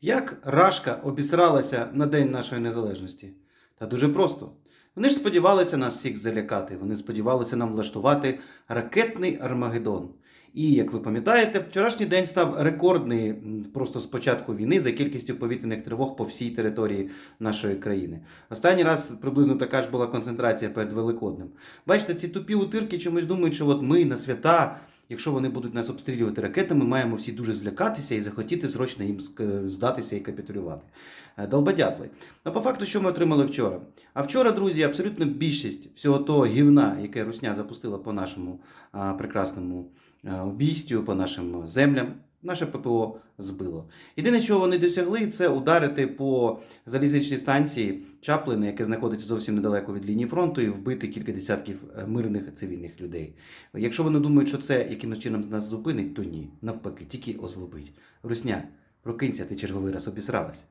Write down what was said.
Як Рашка обісралася на День нашої незалежності? Та дуже просто. Вони ж сподівалися нас всіх залякати. Вони сподівалися нам влаштувати ракетний Армагеддон. І як ви пам'ятаєте, вчорашній день став рекордний просто з початку війни за кількістю повітряних тривог по всій території нашої країни. Останній раз приблизно така ж була концентрація перед Великоднем. Бачите, ці тупі утирки чомусь думають, що от ми на свята, якщо вони будуть нас обстрілювати ракетами, маємо всі дуже злякатися і захотіти срочно їм здатися і капітулювати. Долбадятли. Долбодятли. А по факту, що ми отримали вчора? А вчора, друзі, абсолютно більшість всього того гівна, яке Русня запустила по нашому прекрасному а, обійстю, по нашим землям, наше ППО збило. Єдине, чого вони досягли, це ударити по залізничній станції Чаплини, яке знаходиться зовсім недалеко від лінії фронту, і вбити кілька десятків е, мирних цивільних людей. Якщо вони думають, що це якимось чином нас зупинить, то ні. Навпаки, тільки озлобить. Русня, прокинься, ти черговий раз обісралась.